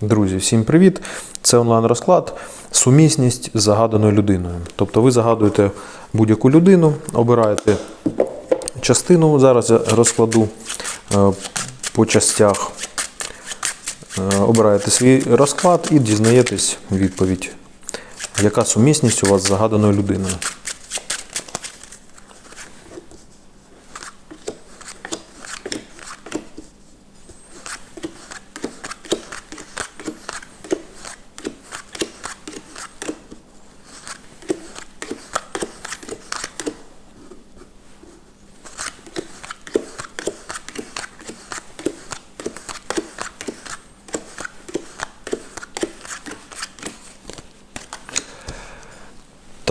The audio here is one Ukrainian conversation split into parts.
Друзі, всім привіт! Це онлайн-розклад. Сумісність з загаданою людиною. Тобто ви загадуєте будь-яку людину, обираєте частину. Зараз я розкладу е, по частях. Е, Обираєте свій розклад і дізнаєтесь відповідь, яка сумісність у вас з загаданою людиною.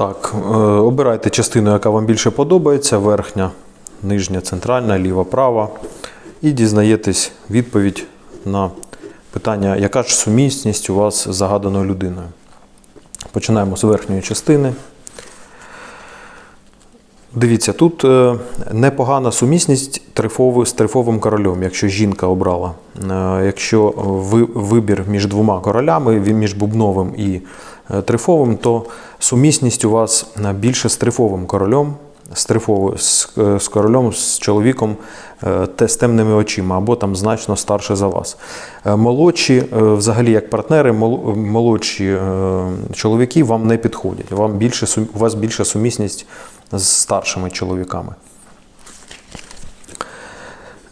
Так, е, обирайте частину, яка вам більше подобається: верхня, нижня, центральна, ліва, права. І дізнаєтесь відповідь на питання, яка ж сумісність у вас з загаданою людиною. Починаємо з верхньої частини. Дивіться, тут е, непогана сумісність трифови, з трифовим королем, якщо жінка обрала. Е, Якщо ви, вибір між двома королями, між бубновим і трифовим, то сумісність у вас е, більше з трифовим королем, з, трифови, з, е, з королем, з чоловіком е, з темними очима, або там значно старше за вас. Е, Молодші, е, взагалі, як партнери, молодші е, чоловіки вам не підходять. Вам більше, у вас більша сумісність з старшими чоловіками.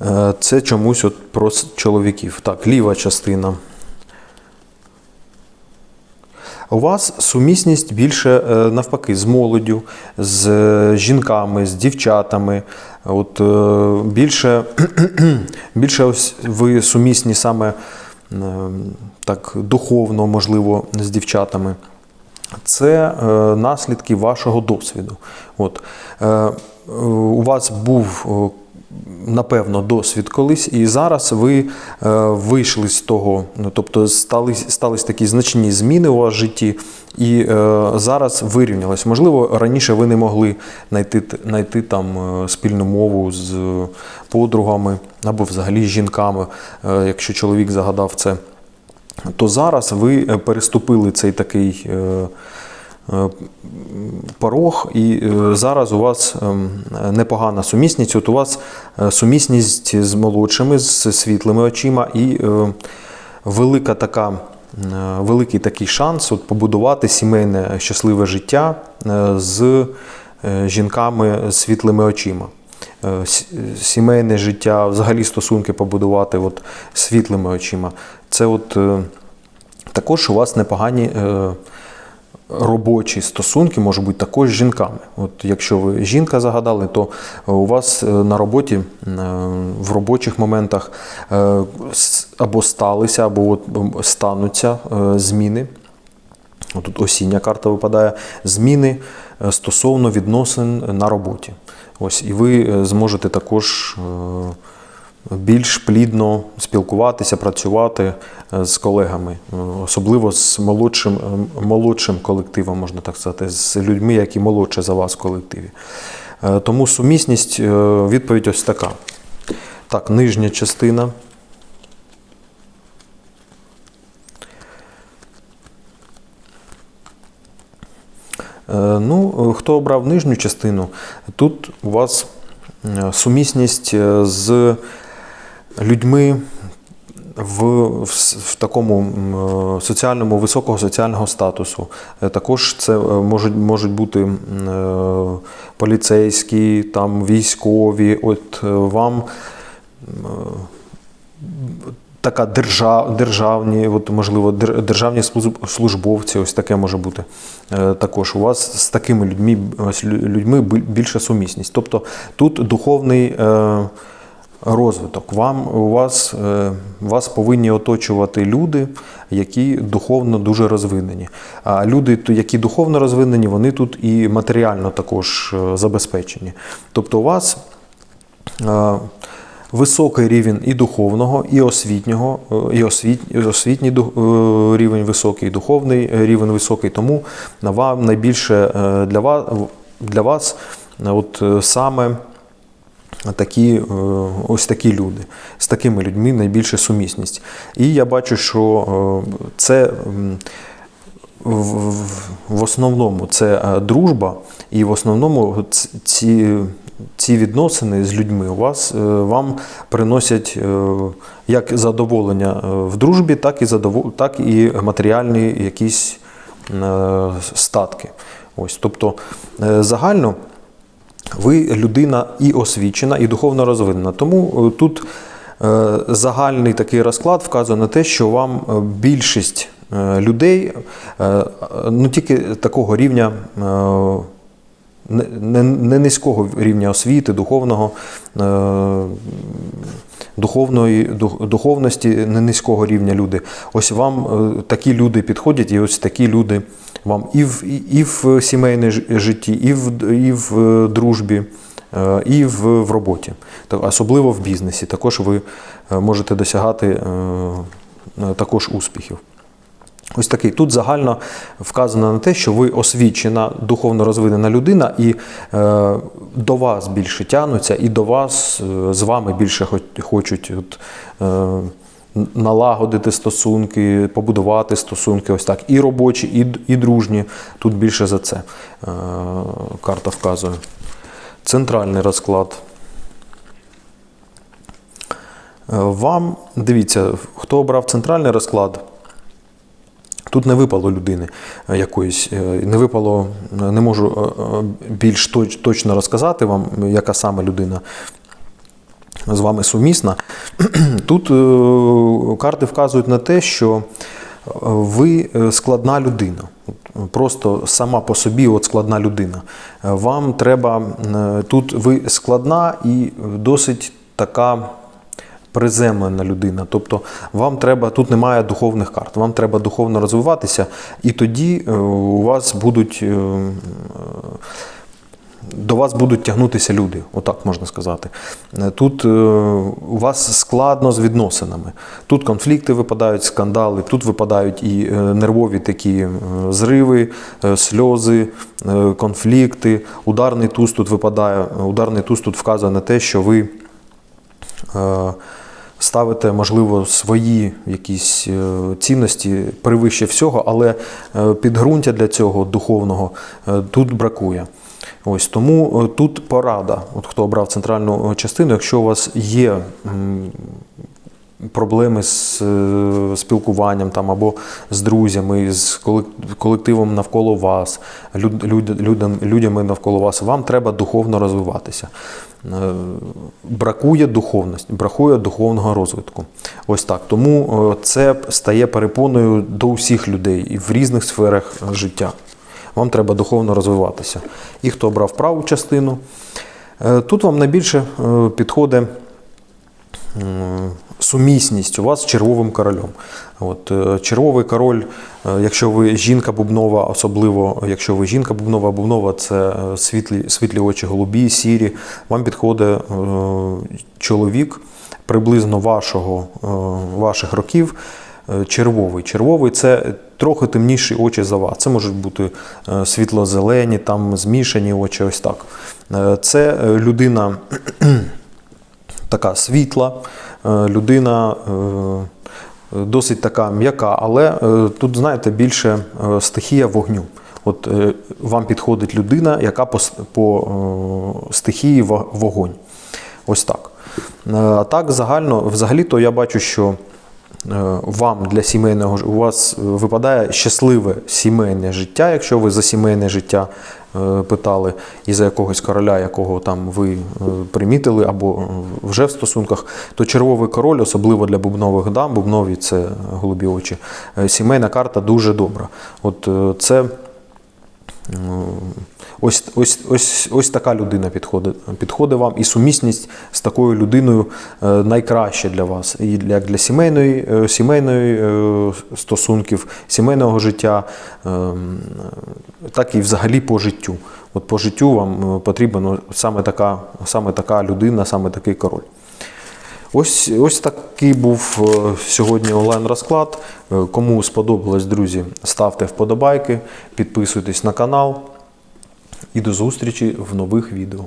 Е, Це чомусь от про чоловіків. Так, ліва частина. У вас сумісність більше е, навпаки з молоддю, з е, жінками, з дівчатами. От е, більше, більше ось ви сумісні саме так духовно, можливо, з дівчатами. Це наслідки вашого досвіду. От, у вас був, напевно, досвід колись, і зараз ви е, вийшли з того, ну, тобто стали, стались такі значні зміни у вас в житті, і е, зараз вирівнялось. Можливо, раніше ви не могли знайти, знайти там е, спільну мову з подругами або взагалі з жінками, якщо чоловік загадав це то зараз ви переступили цей такий порог, і е, зараз у вас ем, непогана сумісність. От у вас е, сумісність з молодшими, з світлими очима, і е, велика така. е, Великий такий шанс от побудувати сімейне щасливе життя е, з е, жінками з світлими очима. Е, Сімейне життя, взагалі стосунки побудувати от світлими очима. Це от е, також у вас непогані е, робочі стосунки можуть бути також з жінками. От якщо ви жінка загадали, то у вас е, на роботі е, в робочих моментах е, або сталися, або стануться е, зміни. Тут осіння карта випадає зміни е, стосовно відносин на роботі. Ось, і ви е, зможете також е, більш плідно спілкуватися, працювати е, з колегами, е, особливо з молодшим, е, молодшим колективом, можна так сказати, з людьми, які молодше за вас в колективі. Тому сумісність, відповідь ось така. Так, нижня частина. Ну, хто обрав нижню частину, тут у вас сумісність з людьми в, в, в такому е, соціальному високого соціального статусу. Е, Також це е, можуть, можуть бути поліцейські, там військові. От вам така держав, державні, от, можливо, державні служб- службовці, ось таке може бути. Також у вас з такими людьми, людьми більша сумісність. Тобто тут духовний розвиток. Вам, у вас, е, вас повинні оточувати люди, які духовно дуже розвинені. А люди, які духовно розвинені, вони тут і матеріально також е, забезпечені. Тобто у вас е, високий рівень і духовного, і освітнього, і, освіт, і освітній е, рівень високий, і духовний рівень високий. Тому вам найбільше для вас, для вас от саме такі, е, ось такі люди. З такими людьми найбільша сумісність. І я бачу, що е, це в, основному це е, дружба, і в основному ці, ці відносини з людьми у вас вам приносять як задоволення в дружбі, так і задовол... так і матеріальні якісь статки. Ось, тобто загально ви людина і освічена, і духовно розвинена. Тому е, тут е, загальний такий розклад вказує на те, що вам е, більшість людей, ну тільки такого рівня. Не, не, низького рівня освіти, духовного, е, духовної, дух- духовності, не низького рівня люди. Ось вам е, такі люди підходять, і ось такі люди вам і в, і, в сімейній ж- житті, і в, і в е, дружбі, е, і в, в роботі, особливо в бізнесі. Також ви е, можете досягати також успіхів. Ось такий. Тут загально вказано на те, що ви освічена, духовно розвинена людина, і е, до вас більше тянуться, і до вас з вами більше хо- хочуть от, е, налагодити стосунки, побудувати стосунки, ось так. І робочі, і, і дружні. Тут більше за це е, карта вказує. Центральний розклад. Е, Вам дивіться, хто обрав центральний розклад. Тут не випало людини е, якоїсь, не випало, не можу більш точно розказати вам, яка саме людина з вами сумісна. Тут е, карти вказують на те, що е, ви е, складна людина. Просто сама по собі от складна людина. Вам треба тут ви складна і досить така приземлена людина. Тобто вам треба, тут немає духовних карт, вам треба духовно розвиватися, і тоді у вас будуть. До вас будуть тягнутися люди, отак можна сказати. Е, Тут е, у вас складно з відносинами. Тут конфлікти випадають, скандали, тут випадають і е, нервові такі зриви, сльози, конфлікти. Ударний туз тут випадає. Ударний туз тут вказує на те, що ви ставите, можливо, свої якісь цінності перевище всього, але підґрунтя для цього духовного тут бракує. Ось тому е, тут порада. От хто обрав центральну е, частину, якщо у вас є проблеми з е, спілкуванням там, або з друзями, з колективом навколо вас, люд, люд, людям, людями навколо вас, вам треба духовно розвиватися. Бракує духовності, бракує духовного розвитку. Ось так. Тому це стає перепоною до усіх людей і в різних сферах життя. Вам треба духовно розвиватися. І хто обрав праву частину, е, тут вам найбільше е, підходить сумісність у вас з червовим королем. От, е, червовий король, якщо ви жінка бубнова, особливо якщо ви жінка бубнова, це світлі, світлі очі, голубі, сірі, вам підходить чоловік приблизно вашого, ваших років. Е, Червовий. Червовий це трохи темніші очі за вас. Це можуть бути е, світло-зелені, там змішані очі, ось так. Е, Це людина така світла, людина досить така м'яка, але тут, знаєте, більше стихія вогню. От вам підходить людина, яка по, по стихії вогонь. Ось так. А так, загально, взагалі-то я бачу, що вам для сімейного у вас е, випадає щасливе сімейне життя, якщо ви за сімейне життя е, питали і за якогось короля, якого там ви е, примітили або е, вже в стосунках, то червовий король, особливо для бубнових дам, бубнові це голубі очі. е, Сімейна карта дуже добра. От е, це. Е, Ось, ось, ось, ось така людина підходить, підходить вам, і сумісність з такою людиною е, найкраще для вас. І для- для сімейної, е, сімейної е, стосунків, сімейного життя, е, так і взагалі по життю. От по життю вам потрібна ну, саме така, саме така людина, саме такий король. Ось, ось такий був е, сьогодні онлайн-розклад. Е, Кому сподобалось, друзі, ставте вподобайки, підписуйтесь на канал і до зустрічі в нових відео.